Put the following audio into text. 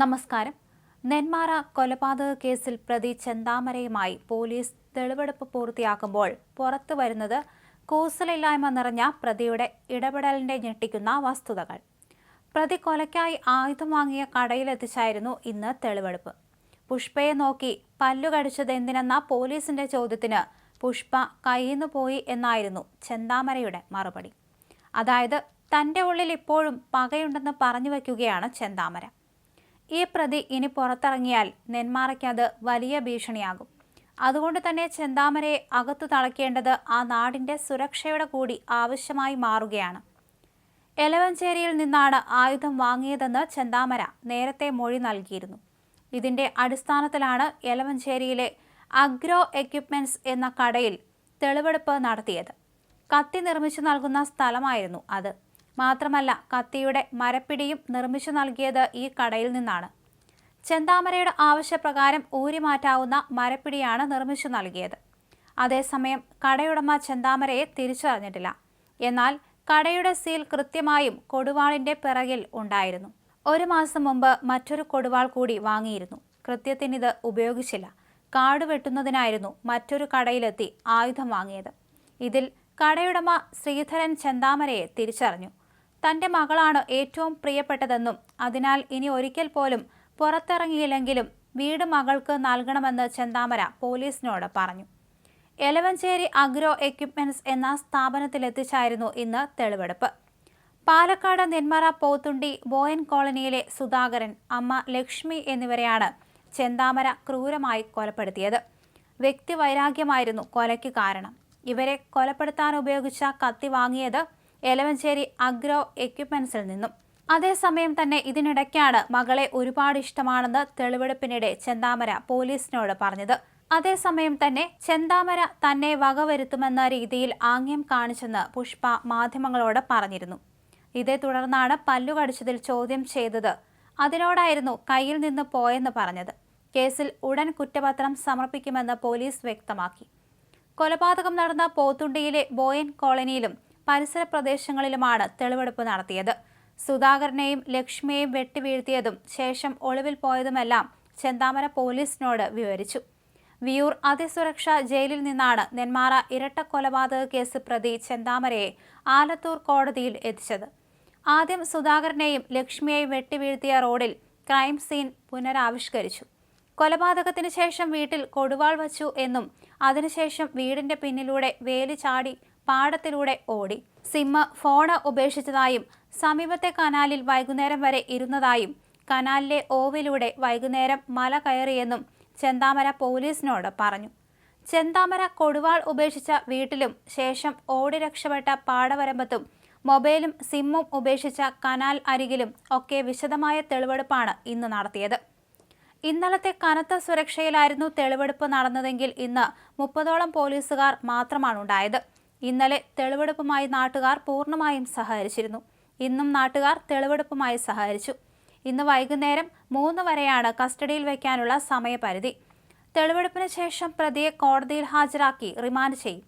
നമസ്കാരം. നെന്മാറ കൊലപാതക കേസിൽ പ്രതി ചെന്താമരയുമായി പോലീസ് തെളിവെടുപ്പ് പൂർത്തിയാക്കുമ്പോൾ പുറത്തു വരുന്നത് കൂസലില്ലായ്മ നിറഞ്ഞ പ്രതിയുടെ ഇടപെടലിന്റെ ഞെട്ടിക്കുന്ന വസ്തുതകൾ. പ്രതി കൊലയ്ക്കായി ആയുധം വാങ്ങിയ കടയിലെത്തിച്ചായിരുന്നു ഇന്ന് തെളിവെടുപ്പ്. പുഷ്പയെ നോക്കി പല്ലുകടിച്ചത് എന്തിനെന്ന പോലീസിന്റെ ചോദ്യത്തിന് പുഷ്പ കയ്യിന്നു പോയി എന്നായിരുന്നു ചെന്താമരയുടെ മറുപടി. അതായത് തന്റെ ഉള്ളിൽ ഇപ്പോഴും പകയുണ്ടെന്ന് പറഞ്ഞു വയ്ക്കുകയാണ് ചെന്താമര. ഈ പ്രതി ഇനി പുറത്തിറങ്ങിയാൽ നെന്മാറയ്ക്ക് അത് വലിയ ഭീഷണിയാകും. അതുകൊണ്ട് തന്നെ ചെന്താമരയെ അകത്തു തളയ്ക്കേണ്ടത് ആ നാടിന്റെ സുരക്ഷയുടെ കൂടി ആവശ്യമായി മാറുകയാണ്. എലവഞ്ചേരിയിൽ നിന്നാണ് ആയുധം വാങ്ങിയതെന്ന് ചെന്താമര നേരത്തെ മൊഴി നൽകിയിരുന്നു. ഇതിന്റെ അടിസ്ഥാനത്തിലാണ് എലവഞ്ചേരിയിലെ അഗ്രോ എക്യുപ്മെന്റ്സ് എന്ന കടയിൽ തെളിവെടുപ്പ് നടത്തിയത്. കത്തി നിർമ്മിച്ചു നൽകുന്ന സ്ഥലമായിരുന്നു അത്. മാത്രമല്ല കത്തിയുടെ മരപ്പിടിയും നിർമ്മിച്ചു നൽകിയത് ഈ കടയിൽ നിന്നാണ്. ചെന്താമരയുടെ ആവശ്യപ്രകാരം ഊരിമാറ്റാവുന്ന മരപ്പിടിയാണ് നിർമ്മിച്ചു നൽകിയത്. അതേസമയം കടയുടമ ചെന്താമരയെ തിരിച്ചറിഞ്ഞിട്ടില്ല. എന്നാൽ കടയുടെ സീൽ കൃത്യമായും കൊടുവാളിന്റെ പിറകിൽ ഉണ്ടായിരുന്നു. ഒരു മാസം മുമ്പ് മറ്റൊരു കൊടുവാൾ കൂടി വാങ്ങിയിരുന്നു. കൃത്യത്തിനിത് ഉപയോഗിച്ചില്ല. കാട് വെട്ടുന്നതിനായിരുന്നു മറ്റൊരു കടയിലെത്തി ആയുധം വാങ്ങിയത്. ഇതിൽ കടയുടമ ശ്രീധരൻ ചെന്താമരയെ തിരിച്ചറിഞ്ഞു. തന്റെ മകളാണ് ഏറ്റവും പ്രിയപ്പെട്ടതെന്നും അതിനാൽ ഇനി ഒരിക്കൽ പോലും പുറത്തിറങ്ങിയില്ലെങ്കിലും വീട് മകൾക്ക് നൽകണമെന്ന് ചെന്താമര പോലീസിനോട് പറഞ്ഞു. എലവഞ്ചേരി അഗ്രോ എക്യുപ്മെന്റ്സ് എന്ന സ്ഥാപനത്തിലെത്തിച്ചായിരുന്നു ഇന്ന് തെളിവെടുപ്പ്. പാലക്കാട് നെന്മറ പോത്തുണ്ടി ബോയൻ കോളനിയിലെ സുധാകരൻ അമ്മ ലക്ഷ്മി എന്നിവരെയാണ് ചെന്താമര ക്രൂരമായി കൊലപ്പെടുത്തിയത്. വ്യക്തിവൈരാഗ്യമായിരുന്നു കൊലയ്ക്ക് കാരണം. ഇവരെ കൊലപ്പെടുത്താൻ ഉപയോഗിച്ച കത്തി വാങ്ങിയത് എലവഞ്ചേരി അഗ്രോ എക്യുപ്മെന്റ്സിൽ നിന്നും. അതേസമയം തന്നെ ഇതിനിടയ്ക്കാണ് മകളെ ഒരുപാട് ഇഷ്ടമാണെന്ന് തെളിവെടുപ്പിനിടെ ചെന്താമര പോലീസിനോട് പറഞ്ഞത്. അതേസമയം തന്നെ ചെന്താമര തന്നെ വകവരുത്തുമെന്ന രീതിയിൽ ആംഗ്യം കാണിച്ചെന്ന് പുഷ്പ മാധ്യമങ്ങളോട് പറഞ്ഞിരുന്നു. ഇതേ തുടർന്നാണ് പല്ലുകടിച്ചതിൽ ചോദ്യം ചെയ്തത്. അതിനോടായിരുന്നു കയ്യിൽ നിന്ന് പോയെന്ന് പറഞ്ഞത്. കേസിൽ ഉടൻ കുറ്റപത്രം സമർപ്പിക്കുമെന്ന് പോലീസ് വ്യക്തമാക്കി. കൊലപാതകം നടന്ന പോത്തുണ്ടിയിലെ ബോയൻ കോളനിയിലും പരിസര പ്രദേശങ്ങളിലുമാണ് തെളിവെടുപ്പ് നടത്തിയത്. സുധാകരനെയും ലക്ഷ്മിയെയും വെട്ടിവീഴ്ത്തിയതും ശേഷം ഒളിവിൽ പോയതുമെല്ലാം ചെന്താമര പോലീസിനോട് വിവരിച്ചു. വിയൂർ അതിസുരക്ഷ ജയിലിൽ നിന്നാണ് നെന്മാറ ഇരട്ട കൊലപാതക കേസ് പ്രതി ചെന്താമരയെ ആലത്തൂർ കോടതിയിൽ എത്തിച്ചത്. ആദ്യം സുധാകരനെയും ലക്ഷ്മിയെയും വെട്ടിവീഴ്ത്തിയ റോഡിൽ ക്രൈം സീൻ പുനരാവിഷ്കരിച്ചു. കൊലപാതകത്തിന് ശേഷം വീട്ടിൽ കൊടുവാൾ വച്ചു എന്നും അതിനുശേഷം വീടിന്റെ പിന്നിലൂടെ വേലി ചാടി പാടത്തിലൂടെ ഓടി. സിമ്മ് ഫോണ് ഉപേക്ഷിച്ചതായും സമീപത്തെ കനാലിൽ വൈകുന്നേരം വരെ ഇരുന്നതായും കനാലിലെ ഓവിലൂടെ വൈകുന്നേരം മല കയറിയെന്നും ചെന്താമര പോലീസിനോട് പറഞ്ഞു. ചെന്താമര കൊടുവാൾ ഉപേക്ഷിച്ച വീട്ടിലും ശേഷം ഓടി രക്ഷപ്പെട്ട പാടവരമ്പത്തും മൊബൈലും സിമ്മും ഉപേക്ഷിച്ച കനാൽ അരികിലും ഒക്കെ വിശദമായ തെളിവെടുപ്പാണ് ഇന്ന് നടത്തിയത്. ഇന്നലത്തെ കനത്ത സുരക്ഷയിലായിരുന്നു തെളിവെടുപ്പ് നടന്നതെങ്കിൽ ഇന്ന് മുപ്പതോളം പോലീസുകാർ മാത്രമാണ് ഉണ്ടായത്. ഇന്നലെ തെളിവെടുപ്പുമായി നാട്ടുകാർ പൂർണമായും സഹകരിച്ചിരുന്നു. ഇന്നും നാട്ടുകാർ തെളിവെടുപ്പുമായി സഹകരിച്ചു. ഇന്ന് വൈകുന്നേരം മൂന്ന് വരെയാണ് കസ്റ്റഡിയിൽ വയ്ക്കാനുള്ള സമയപരിധി. തെളിവെടുപ്പിന് ശേഷം പ്രതിയെ കോടതിയിൽ ഹാജരാക്കി റിമാൻഡ് ചെയ്യും.